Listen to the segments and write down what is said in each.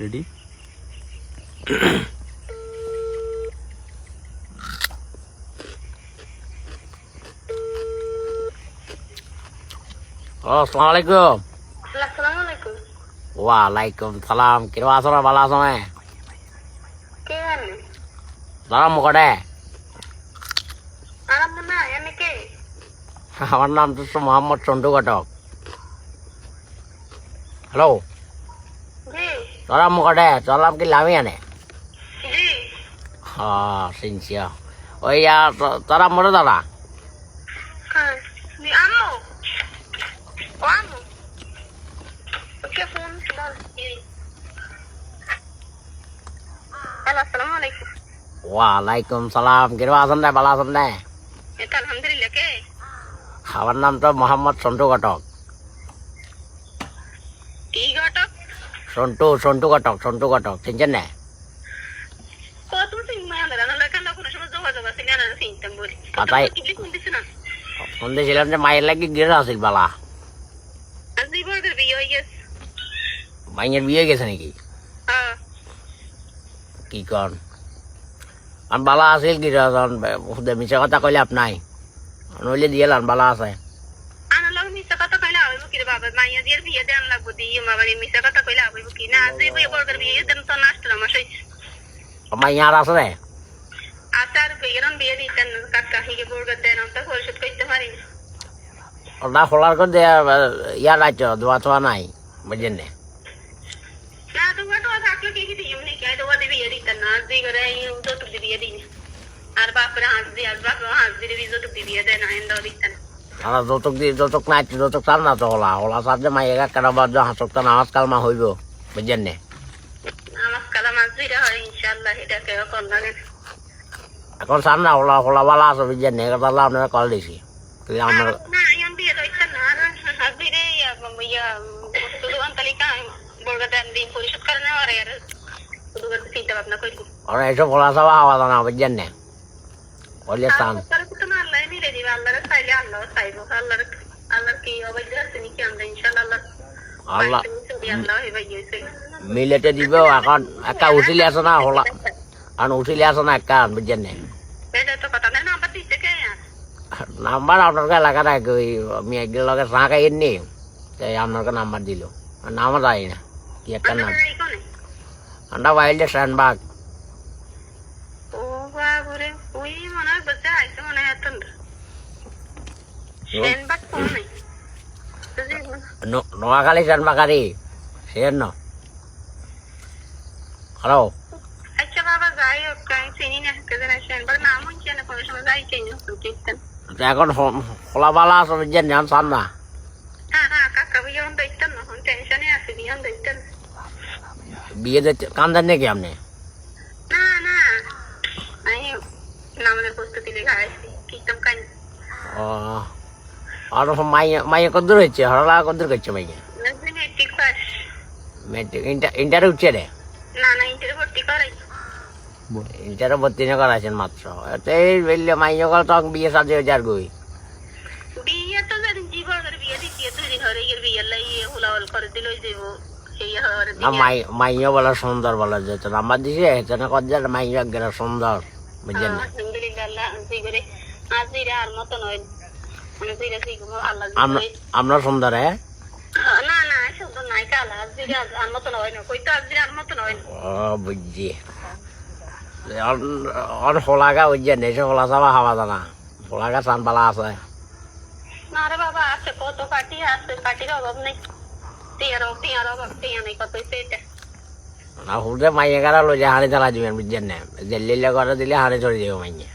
Ready. আসসালামু আলাইকুম। ওয়ালাইকুম সালাম। কিরম আছো না ভালো আছো না? দাঁড়া মুখটে। আমার নাম তো মোহাম্মদ ঘটক। হ্যালো? দাঁড়া মুখটে চললাম কি লামি আনে? হ্যাঁ সিনসিয়া ওই হ্যালো আসসালামু আলাইকুম। ওয়ালাইকুম সালাম। কিরম আছেন না ভালো আছেন না? আমার নাম তো মোহাম্মদ সন্টু ঘটক কি ঘটক সন্টু সন্টু ঘটক সন্টু ঘটক চিনছেন না? কত সিনেমা আলাদা না লেখা না কোনো সময় যোগাযোগ আছে? না না চিনতাম বলি পাতাই- কি কোন দিছ না শুনতেছিলাম যে মায়ের লাগি গিয়ে আসিল বালা। আজ বিয়ে গেছে। মাইয়ের বিয়ে গেছে নাকি? কি কন? বালা আছিল কি মিছা কথা কইলে আপনাই নইলে দিয়ে লান বালা আছে। কইলা হইব কি রে বাবা মাইয়া দিয়ার বিয়ে দেন লাগবো দিয়ে মা বাড়ি মিছা কথা কইলা হইব কি না আজ বিয়ে বর্গের বিয়ে দেন তো নষ্ট আমার সই মাইয়ার আছে রে আচার বিয়েরন বিয়ে দিতেন কাকা হিগে বর্গের দেন তো পরিশোধ করতে পারি না। ওটা খোলার করে ইয়ার আইছ দোয়া থোয়া নাই বুঝলেন না না তো বাটো থাকলে কি কি দিম নাকি আই তো ওদের বিয়ে দিতেন না আজ দিয়ে করে যৌতুক দিয়ে বিয়ে দিন আর বাপরে হাঁস দিয়ে আর বাপরে হাঁস দিয়ে বি যৌতুক দিয়ে বিয়ে দেন আইন্দাও দিতেন আর যৌতুক দিয়ে যৌতুক নাই যৌতুক চান না তো হলা। হলা চার যে মাইয়া কেন বাদ হাসক তো নামাজ কালমা হইব বুঝলেন না? এখন চান না হলা হলা বালা আছে বুঝলেন না? এটা আপনারা কল দিছি। আমার ওরা এইসব হলা চাওয়া হওয়া না বুঝলেন না বললে চান আল্লাহ মিলে দিবে আল্লাহরে চাইলে চাইব আল্লাহর আল্লাহর কি অবৈধ আছে নাকি আমরা? আল্লাহ আল্লাহ মিলেটে দিব এখন একা উঠিলে আছে না হলা। আর উঠিলে আছে না একা বুঝছেন না নাম্বার আপনার এলাকা রাখে ওই আমি একদিন লগে চা খাই নি তাই আপনাকে নাম্বার দিল। নাম যাই না কি একটা নাম। কোনে আন্ডা ওয়াইল্ড শ্যানবাগ ও বাবুরে ওই মনে হয় বসে আইসে মনে হয় এত সেন বাক কোন নাই নোয়াখালী শ্যানবাগারি সেন ন হ্যালো আচ্ছা বাবা যাই হোক আমি চিনি না কেজন সেন বাক নাম হচ্ছে না কোনো সময় যাই চিনি দেখতেন এখন খোলা বালা আছে বুঝছেন না চান না হ্যাঁ হ্যাঁ কাকা বিয়ন দেখতেন না টেনশনে আছে বিয়ন দেখতেন বিয়ে দিতে কান্দেন নাকি আপনি না না প্রস্তুতি লেখা আছি কান ও আর মাইয়া মাইয়া কদ্দূর হচ্ছে হরলা কদ্দূর করছে মাইয়া? মেট্রিক ইন্টার উঠছে রে? ইন্টারে ভর্তি না করাছেন মাত্র। এই বললে মাইয়া কল তখন বিয়ে সাথে হয়ে যার গই। মাইয়া বলা সুন্দর বলা যেত নাম্বার দিছে কদ্দার মাইয়া সুন্দর বুঝলেন না? আলহামদুলিল্লাহ আজ আর আমরা ও বুঝছি। অন হোলাগা হোলা চাবা হাওয়া জানা? হোলাগা চান আছে? না রে বাবা আছে কত পার্টি আছে পার্টির অভাব নেই। টিয়ার টিয়ার অভাব টিয়া নেই কত সেটা না হুদে মাইয়া গারা যে হাড়ি চালা দিবেন বুঝছেন না? জেলিলে করে দিলে হাড়ি চড়ে যাবে মাইয়া।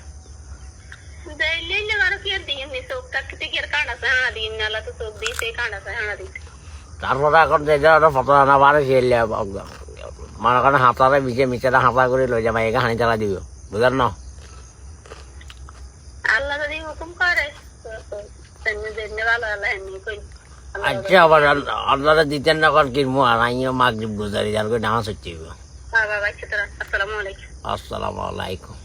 কাঁড়া সে হাঁ দিন নালা তো সব দিছে কাঁড়া সে হাঁ দিন তারপরে এখন যে ফটো আনা পারে সে মনে করেন হাতারে মিশে মিশে হাতা করে লই যাবে মাইয়াকে হাড়ি চালা দিব বুঝলেন না আল্লাহ যদি হুকুম করে জেনে ভালো আল্লাহ এমনি কই আচ্ছা আবার আপনারা দিতেন না কর কিনবো আর আইও মাগরিব গুজারি যার করে নামাজ হচ্ছে বাবা বাচ্চা তোরা আসসালামু আলাইকুম আসসালামু আলাইকুম